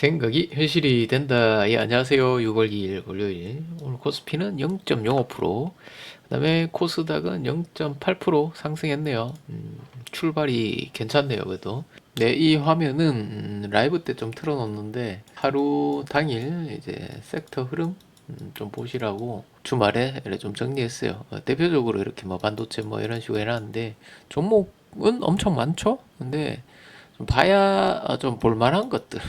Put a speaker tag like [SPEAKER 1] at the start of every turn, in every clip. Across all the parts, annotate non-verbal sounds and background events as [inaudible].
[SPEAKER 1] 생각이 현실이 된다. 예, 안녕하세요. 6월 2일 월요일. 오늘 코스피는 0.05%, 그 다음에 코스닥은 0.8% 상승했네요. 음, 출발이 괜찮네요, 그래도. 네, 이 화면은 음, 라이브 때 좀 틀어놓는데 하루 당일 이제 섹터 흐름 음, 좀 보시라고 주말에 좀 정리했어요. 어, 대표적으로 이렇게 뭐 반도체 뭐 이런 식으로 해놨는데 종목은 엄청 많죠? 근데 좀 봐야 좀 볼만한 것들.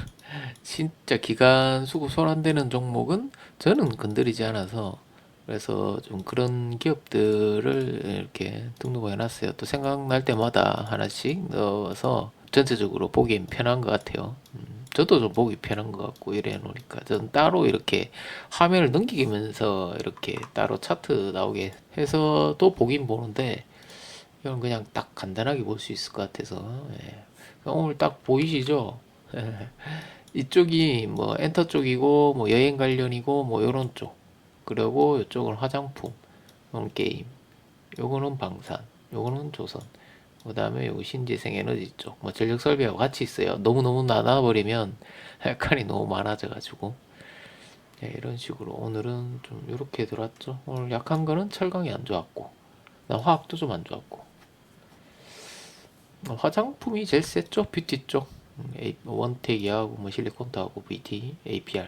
[SPEAKER 1] 진짜 기간 수급 손안되는 종목은 저는 건드리지 않아서 그래서 좀 그런 기업들을 이렇게 등록을 해놨어요. 또 생각날 때마다 하나씩 넣어서 전체적으로 보기 편한 것 같아요. 음, 저도 좀 보기 편한 것 같고 이래 놓으니까 저는 따로 이렇게 화면을 넘기면서 이렇게 따로 차트 나오게 해서 또 보긴 보는데 이건 그냥 딱 간단하게 볼 수 있을 것 같아서 예. 오늘 딱 보이시죠? [laughs] 이쪽이 뭐 엔터 쪽이고 뭐 여행 관련이고 뭐 요런 쪽. 그리고 이쪽은 화장품 요건 게임. 요거는 방산 요거는 조선. 그 다음에 요 신재생 에너지 쪽. 뭐 전력 설비하고 같이 있어요. 너무너무 나눠버리면 [laughs] 헷갈이 너무 많아져 가지고. 네, 이런 식으로 오늘은 좀 이렇게 들어왔죠. 오늘 약한 거는 철강이 안 좋았고 나 화학도 좀 안 좋았고. 어, 화장품이 제일 셌죠? 뷰티 쪽 원택이하고 뭐 실리콘하고 VT, APR.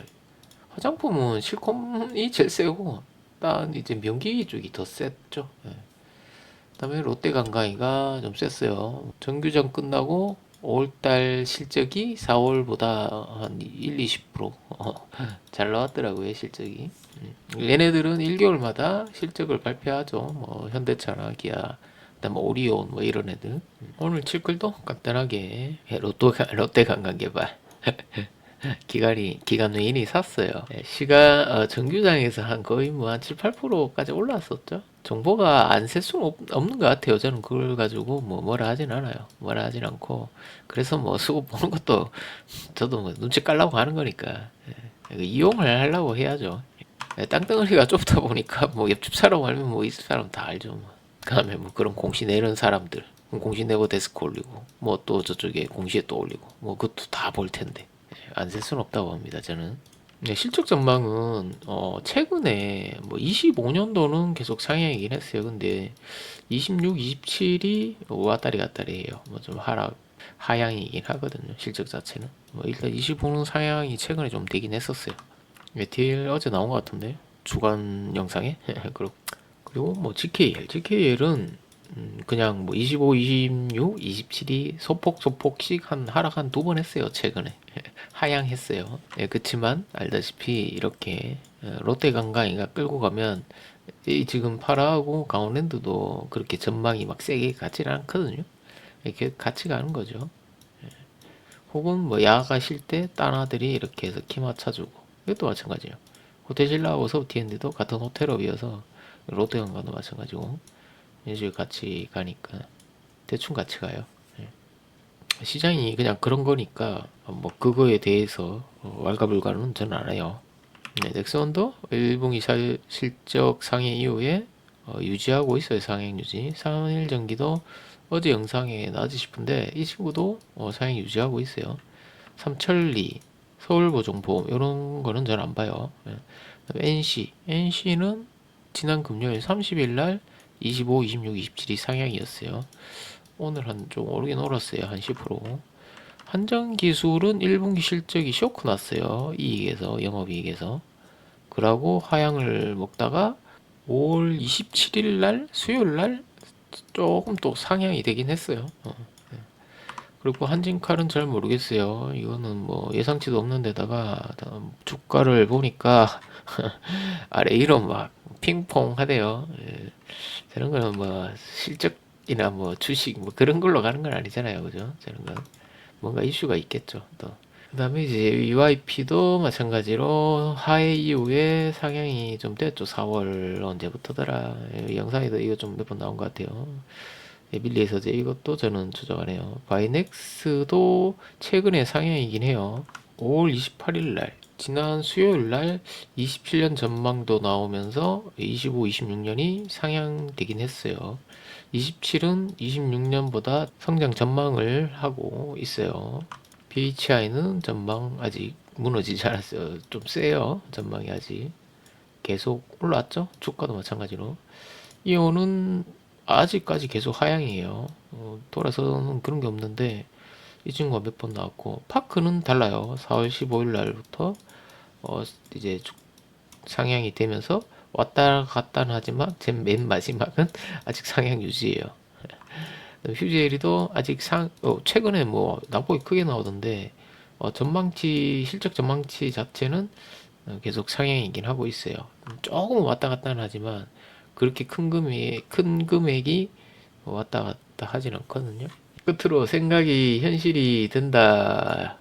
[SPEAKER 1] 화장품은 실콤이 제일 세고, 딴 이제 명기 쪽이 더 셌죠. 예. 그다음에 롯데 간강이가 좀 셌어요. 정규전 끝나고 5월달 실적이 4월보다 한 1, 20%. 어, 잘 나왔더라고요, 실적이. 음. 얘네들은 1개월마다 실적을 발표하죠. 뭐 현대차나 기아, 그다음 에 오리온 뭐 이런 애들. 음. 오늘 칠글도 간단하게 롯데 롯데 관광 개발. [laughs] 기간이 기간 외인이 샀어요. 예, 시간 어, 정규장에서 한 거의 뭐 한 7, 8%까지 올랐었죠. 정보가 안 셀 수는 없, 없는 것 같아요. 저는 그걸 가지고 뭐 뭐라 하진 않아요. 뭐라 하진 않고 그래서 뭐 수급 보는 것도 저도 뭐 눈치 깔라고 하는 거니까 예, 이거 이용을 하려고 해야죠. 예, 땅덩어리가 좁다 보니까 뭐 옆집 사람 알면 뭐 있을 사람 다 알죠. 뭐. 그다음에 뭐 그런 공시 내는 사람들 공시 내고 데스크 올리고 뭐 또 저쪽에 공시에 또 올리고 뭐 그것도 다 볼 텐데. 안셀 수는 없다고 합니다 저는. 네, 실적 전망은 어 최근에 뭐 25년도는 계속 상향이긴 했어요. 근데 26, 27이 왔다리 갔다리 해요. 뭐 좀 하락 하향이긴 하거든요 실적 자체는. 뭐 일단 25는 상향이 최근에 좀 되긴 했었어요. 예, DL 어제 나온 것 같은데? 주간 영상에? [laughs] 그리고 그리고 뭐 GKL, GKL은 음, 그냥 뭐 25, 26, 27이 소폭 소폭씩 한 하락 한 두 번 했어요 최근에 [laughs] 하향했어요. 예, 그렇지만 알다시피 이렇게 어, 롯데 관광이가 끌고 가면 이 지금 파라하고 강원랜드도 그렇게 전망이 막 세게 가지는 않거든요. 이렇게 같이 가는 거죠. 예. 혹은 뭐 야가 쉴 때 딴 아들이 이렇게 해서 키 맞춰주고 이것도 마찬가지예요. 호텔 신라하고 서브티엔드도 같은 호텔업이어서 롯데관광도 마찬가지고 식으로 같이 가니까 대충 같이 가요. 예. 시장이 그냥 그런 거니까 뭐 그거에 대해서 어, 왈가불가는 저는 안 해요. 네, 넥슨도 1분기 살- 실적 상해 이후에 어, 유지하고 있어요. 상행 유지. 3일 전기도 어제 영상에 나왔지 싶은데 이 친구도 어, 상행 유지하고 있어요. 삼천리, 서울보정보험 이런 거는 저는 안 봐요. 예. 그다음에 NC, NC는 지난 금요일 30일 날 25, 26, 27이 상향이었어요. 오늘 한 좀 오르긴 오랐어요. 한 10%. 한정 기술은 1분기 실적이 쇼크 났어요. 이익에서, 영업이익에서. 그러고 하향을 먹다가 5월 27일 날, 수요일 날 조금 또 상향이 되긴 했어요. 어, 네. 그리고 한진칼은 잘 모르겠어요. 이거는 뭐 예상치도 없는 데다가 주가를 보니까 [laughs] 아래 이런 막 핑퐁 하대요. 예. 저런 거는 뭐 실적이나 뭐 주식 뭐 그런 걸로 가는 건 아니잖아요. 그죠? 저런 건 뭔가 이슈가 있겠죠. 또. 그 다음에 이제 UIP도 마찬가지로 하해 이후에 상향이 좀 됐죠. 4월 언제부터더라. 예, 영상에도 이거 좀 몇 번 나온 것 같아요. 에빌리에서 이제 이것도 저는 추적하네요. 바이넥스도 최근에 상향이긴 해요. 5월 28일 날 지난 수요일 날 27년 전망도 나오면서 25, 26년이 상향되긴 했어요. 27은 26년보다 성장 전망을 하고 있어요. BHI는 전망 아직 무너지지 않았어요. 좀 세요. 전망이 아직. 계속 올라왔죠. 주가도 마찬가지로. 이온은 아직까지 계속 하향이에요. 어, 돌아서는 그런 게 없는데 이 친구가 몇 번 나왔고 파크는 달라요. 4월 15일 날부터 어, 이제 쭉 상향이 되면서 왔다 갔다 하지만 제 맨 마지막은 [laughs] 아직 상향 유지예요. 휴지에리도 아직 상 어, 최근에 뭐 낙폭이 크게 나오던데 어, 전망치 실적 전망치 자체는 어, 계속 상향이긴 하고 있어요. 조금 왔다 갔다 하지만 그렇게 큰 금액 큰 금액이 왔다 갔다 하진 않거든요. 끝으로 생각이 현실이 된다